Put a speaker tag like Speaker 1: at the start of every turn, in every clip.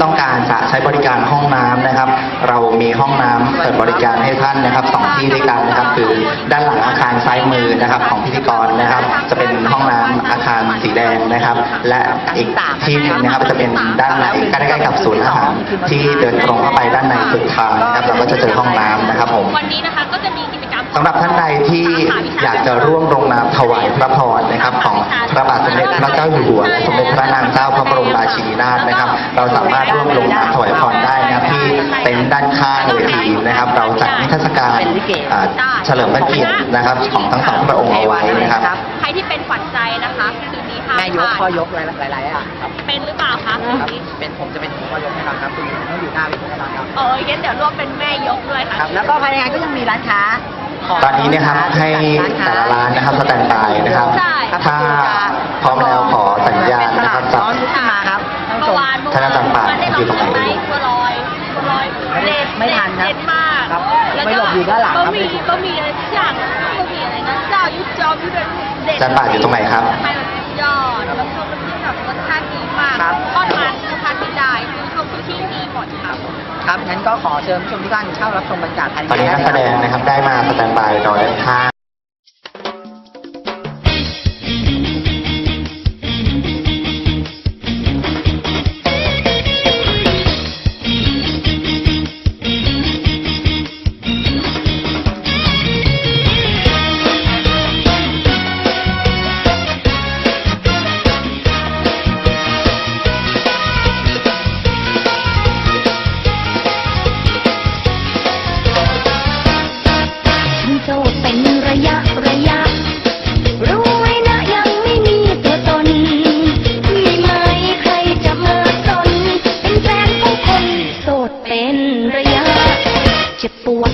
Speaker 1: ห้องน้ำนะครับ เรามีห้องน้ำเปิดบริการให้ท่านนะครับสองที่ด้วยกันนะครับ คือด้านหลังอาคารซ้ายมือนะครับ ของพิธีกรนะครับ จะเป็นห้องน้ำอาคารสีแดงนะครับ และอีกที่หนึงนะครับจะเป็นด้านในใกล้ๆกับศูนย์อาหารที่เดินตรงเข้าไปด้านในสุดทางนะครับเราก็จะเจอห้องน้ำนะครับผม
Speaker 2: วันนี้นะคะก็จะมีกิจกรรม
Speaker 1: สำหรับท่านใดที่อยากจะร่วมลงนามถวายพระพร ระบาทสมเด็จพระเจ้าอยู่หัวและสมเด็จพระนางเจ้าพระบรมราชินีนาถนะครับ เราสามารถร่วมลงนามถวายพรได้นะครับที่เต็นท์ด้านข้างเวทีนะครับ เราจัดนิทรรศการอ่าเฉลิมพระเกียรตินะครับของทั้งสองพระองค์เอาไว้นะครับ
Speaker 2: ใครที่เป็นขวัญใจนะคะคืนนี้ห้าม
Speaker 3: แม่ยก
Speaker 2: พลาด
Speaker 3: พ่อยกหลายๆหลายๆอะครับ
Speaker 2: เป็นหรือเปล่าคะคืน
Speaker 3: ครับ
Speaker 2: นี้
Speaker 3: เป็นผมจะเป็นพ่อยกให้เราครับคุณต้องอยู่หน้าเวทีให้เราครับ
Speaker 2: เอองั้นเดี๋ยวร่วมเป็นแม่ยกด้วยค่ะ
Speaker 3: ครับแล้วก็ภายในงานก็ยังมีร้านค้าของ
Speaker 1: ตอนนี้นะครับให้แต่ละร้านนะครับสแตนบายนะครับ ถ้า พร้อมแล้วขอสัญญาณนะครับ
Speaker 3: ซ้
Speaker 1: จาก
Speaker 3: อนลุกขึ้นมาครับท่านผู้ช
Speaker 2: เมื่อ
Speaker 3: ม
Speaker 2: วานเมื่อ
Speaker 1: ท่านอาจารย์ปาด
Speaker 2: วันได้
Speaker 1: อยู่ตรงไหน
Speaker 2: ไหมบัวลอยบัวลอยเด็ด
Speaker 3: ไม่ทันครับ
Speaker 2: เด็ดมาก
Speaker 3: ครับ
Speaker 2: แล้ว
Speaker 3: ไม่หลบอยู่ด้านหลังครับ
Speaker 2: บะหมี่บะหมี่อะไรสักอย่างบะหมี่อะไรนะเจ้ายุทธจอมยุทธเด็ด
Speaker 1: อาจารย์ปาดอยู่ตรงไหนครับ
Speaker 2: ทำไมมันสุดยอดแล้วก็น้ำจิ้มแบบรสชาติดีมาก
Speaker 3: ครับ
Speaker 2: ทอดมันรสชาติที่ได้คือชมทุกที่ดีหมดครับ
Speaker 3: ครับงั้นก็ขอเชิญผู้ชมทุกท่านเข้ารับชมบรรยากาศภายใน
Speaker 1: ตอนนี้นักแสดงนะครับได้มาสแตนบายรอด้านข้าง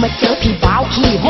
Speaker 4: มาเจอ荒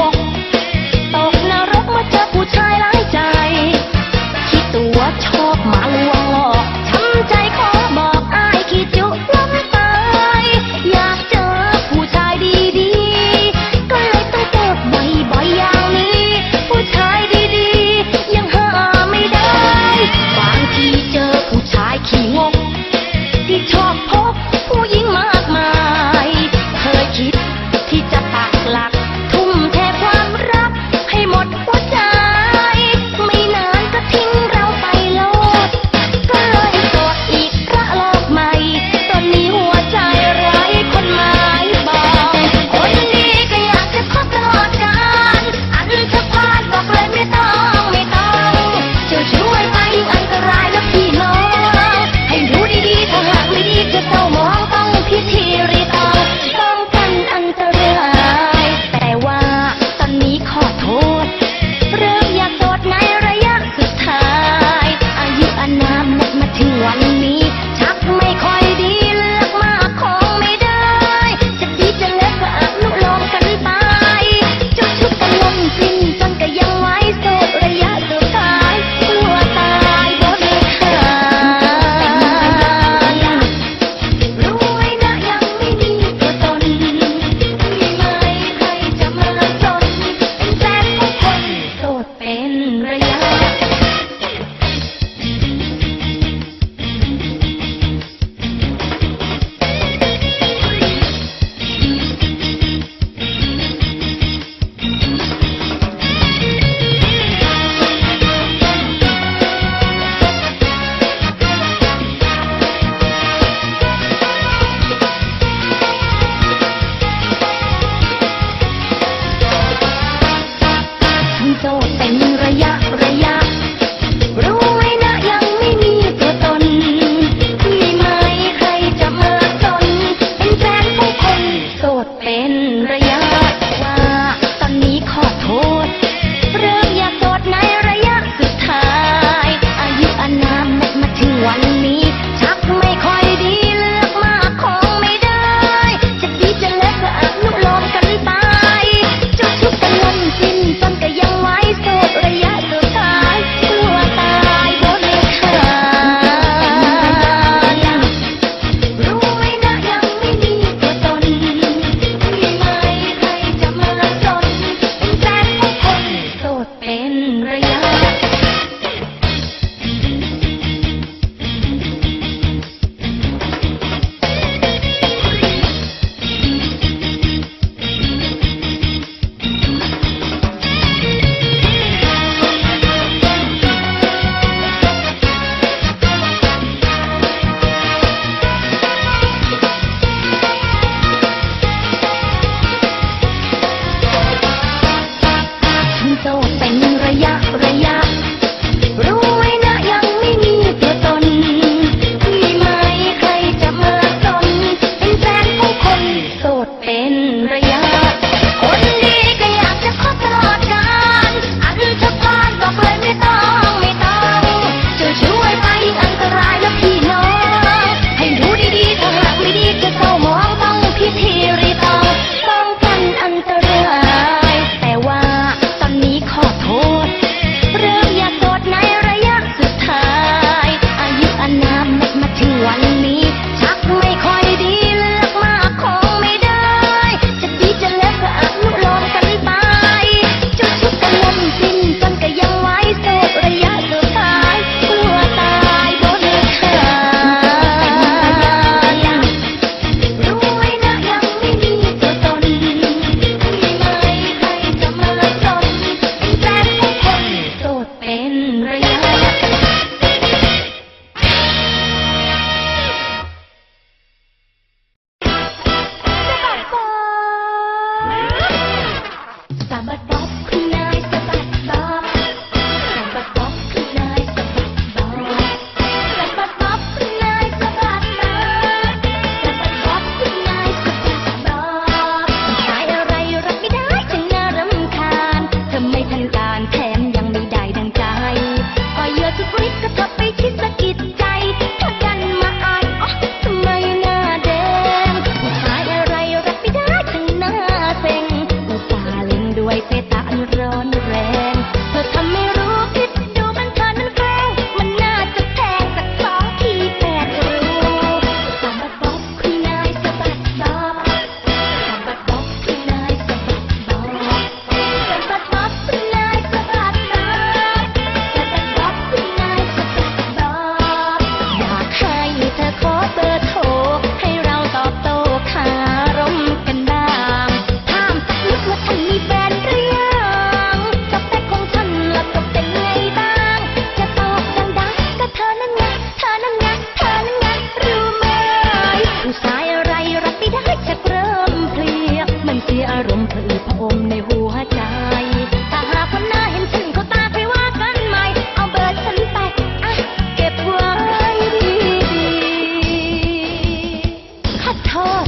Speaker 4: โทษ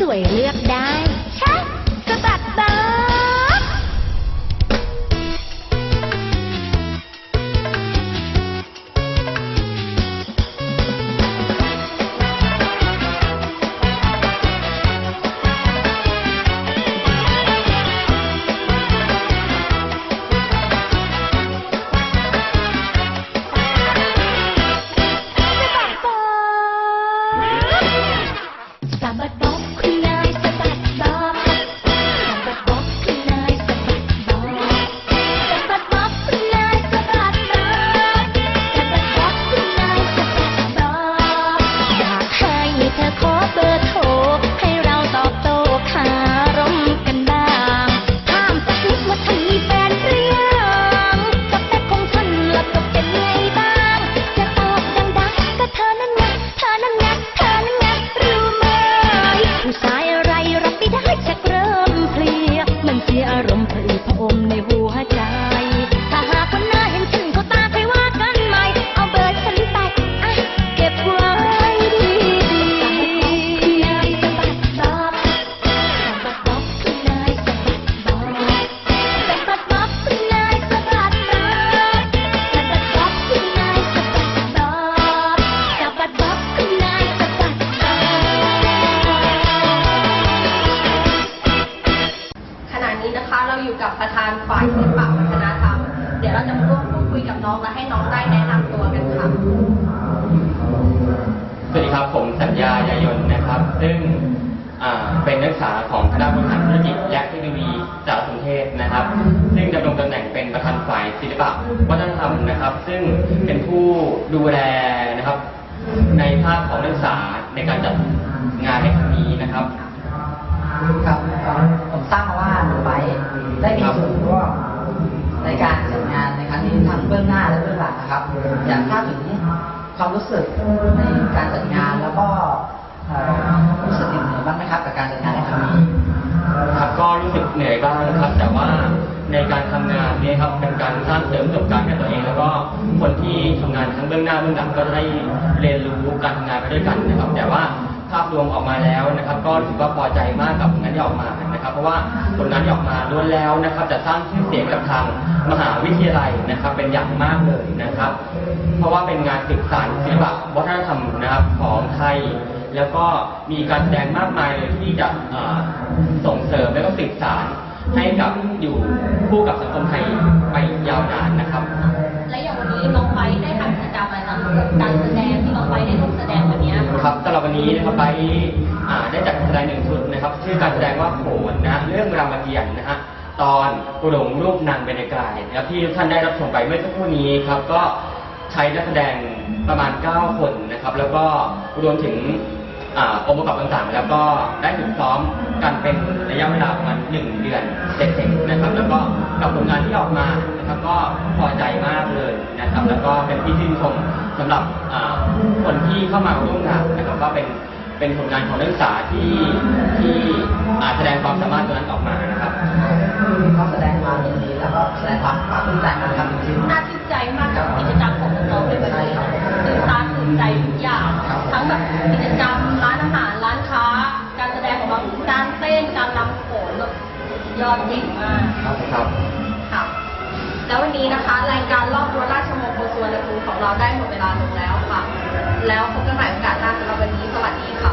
Speaker 4: สวยเลือกได้ ค
Speaker 2: รับ
Speaker 5: ผมสัญายายนนะครับ ซึ่งเป็นนักศึกษาของคณะบริหารธุรกิจและเทคโนโลยีสากกรสนเทศนะครับ ซึ่งดำรงตำแหน่งเป็นประธานฝ่ายศิลปะวัฒนธรรมนะครับ ซึ่งเป็นผู้ดูแลนะครับ ในภาคของนักศึกษาในการจัดงานในครั้งนี้นะครับ
Speaker 3: ครับผมทราบมาว่าหนูไปได้มีส่วนร่วมในการจัดงานในครั้งนี้ทั้งเบื้องหน้าและเบื้องหลังนะครับ อยากทราบถึง ความรู้สึกในการจัดงานแล้วก็รู้สึกเหนื่อยบ้างไหมครับกับการจัดงานในครั้งนี้
Speaker 5: ครับก็รู้สึกเหนื่อยบ้างนะครับ แต่ว่าในการทำงานนี่ยครับเป็นการสร้างเสริมประสบการณ์กับตัวเอง แล้วก็คนที่ทำงานทั้งเบื้องหน้าเบื้องหลังก็ได้เรียนรู้การทำงานไปด้วยกันนะครับ แต่ว่าภาพรวมออกมาแล้วนะครับ ก็ถือว่าพอใจมากกับผลงานที่ออกมา นะครับเพราะว่าผลงานที่ออกมาล้วนแล้วนะครับ จะสร้างชื่อเสียงกับทางมหาวิทยาลัยนะครับ เป็นอย่างมากเลยนะครับ เพราะว่าเป็นงานสืบสานศิลปะวัฒนธรรมนะครับของไทย แล้วก็มีการแสดงมากมายเลยที่จะส่งเสริมและก็สืบสานให้กับอยู่คู่กับสังคมไทยไปยาวนานนะครับ
Speaker 2: และอย่างวันนี้น้องไปได้ทำกิจกรรมอะไรบ้างการแค
Speaker 5: รับสำหรับวันนี้นะครับไปได้จัดการแสดงหนึ่งชุดนะครับ ชื่อการแสดงว่าโขนนะเรื่องรามเกียรตินะฮะตอนหลงรูปนางเบญกายนะครับที่ท่านได้รับชมไปเมื่อสักครู่นี้ครับก็ใช้นักแสดงประมาณ 9 คนนะครับ แล้วก็รวมถึงองค์ประกอบต่างๆ แล้วก็ได้ฝึกซ้อมกันเป็นระยะเวลาประมาณหนึ่งเดือนเสร็จๆนะครับ แล้วก็กับผลงานที่ออกมานะครับ ก็พอใจมากเลยน ก็เป็นที่ชื่นชมสำหรับอ่าคนที่เข้ามาร่วมงานนะครับก็เป็นเป็นผลงานของนักศึกษาที่ที่อ่าแสดงความสามารถตัวนั้นออกมานะครับ
Speaker 3: เขาแสดงความยินดีแล้วก็แสดงความภาคภูมิใจนะครับจริงๆ
Speaker 2: น่าชื่นใจมากกับกิจกรรมของน้องๆในวันนี้ตื่นตาตื่นใจทุกอย่างทั้งแบบกิจกรรมร้านอาหารร้านค้า การแสดงของเราการเต้นการรำโขนแบบยอดเก่งมาก
Speaker 5: ครับครับ
Speaker 2: ค่ะ แล้ววันนี้นะคะ รายการรอบรัวราชมงคลสวนภูมิของเราได้หมดเวลาลงแล้วค่ะ แล้วพบกันใหม่โอกาสหน้าสำหรับวันนี้สวัสดีค่ะ